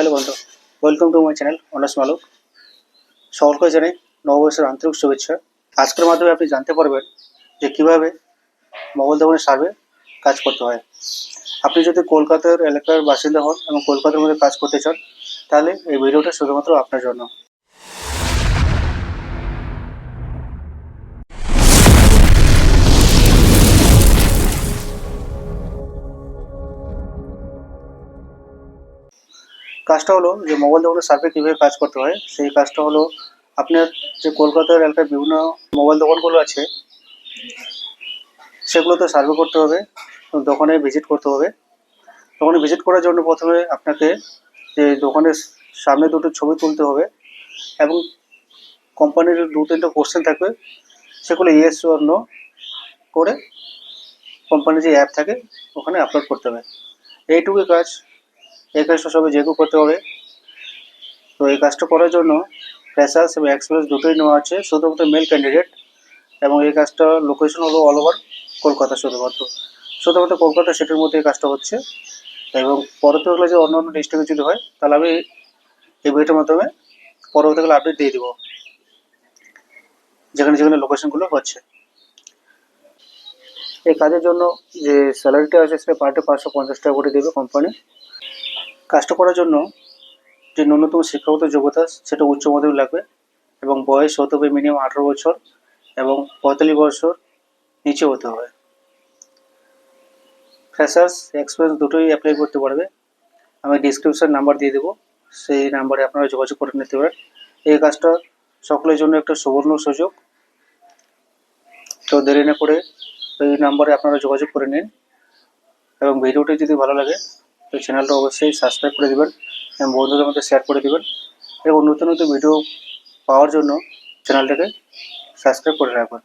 Hello বন্ধু। Welcome to my channel honours মালুক সকলকে জানাই নববর্ষের আন্তরিক শুভেচ্ছা। আজকের মাধ্যমে আপনি জানতে পারবেন যে কীভাবে মোবাইল দোকানের সার্ভে কাজ করতে হয়। আপনি যদি কলকাতার এলাকার বাসিন্দা হন এবং কলকাতার মধ্যে কাজ করতে চান, তাহলে এই ভিডিওটা শুধুমাত্র আপনার জন্য। কাজটা হলো যে মোবাইল দোকানের সার্ভে কীভাবে কাজ করতে হয়, সেই কাজটা হলো আপনার যে কলকাতার এলাকায় বিভিন্ন মোবাইল দোকানগুলো আছে, সেগুলোতে সার্ভে করতে হবে, দোকানে ভিজিট করতে হবে। দোকানে ভিজিট করার জন্য প্রথমে আপনাকে যে দোকানের সামনে দুটো ছবি তুলতে হবে এবং কোম্পানির দু তিনটে কোশ্চেন থাকবে, সেগুলো ইয়েস নো করে কোম্পানির যে অ্যাপ থাকে, ওখানে আপলোড করতে হবে। এইটুকুই কাজ। এই কাজটা সবাই যে কেউ করতে হবে, তো এই কাজটা করার জন্য ফ্রেশার্স এবং এক্সপিরিয়েন্স দুটোই নেওয়া আছে, শুধুমাত্র মেল ক্যান্ডিডেট এবং এই কাজটা লোকেশন হলো অল ওভার কলকাতা শুধুমাত্র। শুধুমাত্র কলকাতা সিটির মধ্যে এই কাজটা হচ্ছে এবং পরবর্তীকালে যে অন্য অন্য ডিস্ট্রিক্টে যদি হয়, তাহলে আমি এই বইটার মাধ্যমে পরবর্তীকালে আপডেট দিয়ে দিব। যেখানে যেখানে লোকেশনগুলো হচ্ছে। এই কাজের জন্য যে স্যালারিটা আছে, সেটা পার ডে পাঁচশো পঞ্চাশ টাকা করে দেবে কোম্পানি কাজটা করার জন্য যে ন্যূনতম শিক্ষাগত যোগ্যতা, সেটা উচ্চ মাধ্যমিক লাগবে এবং বয়স হতে হবে মিনিমাম আঠারো বছর এবং পঁয়তাল্লিশ বছর নিচে হতে হবে। ফ্রেশার্স এক্সপিরিয়েন্স দুটোই অ্যাপ্লাই করতে পারবে। আমি ডিসক্রিপশন নাম্বার দিয়ে দেবো। সেই নাম্বারে আপনারা যোগাযোগ করে নিতে পারেন। এই কাজটা সকলের জন্য একটা সুবর্ণ সুযোগ। তো দেরি না করে এই নাম্বারে আপনারা যোগাযোগ করে নিন এবং ভিডিওটি যদি ভালো লাগে তো চ্যানেলটা অবশ্যই সাবস্ক্রাইব করে দেবেন এবং বন্ধুদের মধ্যে শেয়ার করে দেবেন এবং নতুন নতুন ভিডিও পাওয়ার জন্য চ্যানেলটাকে সাবস্ক্রাইব করে রাখবেন।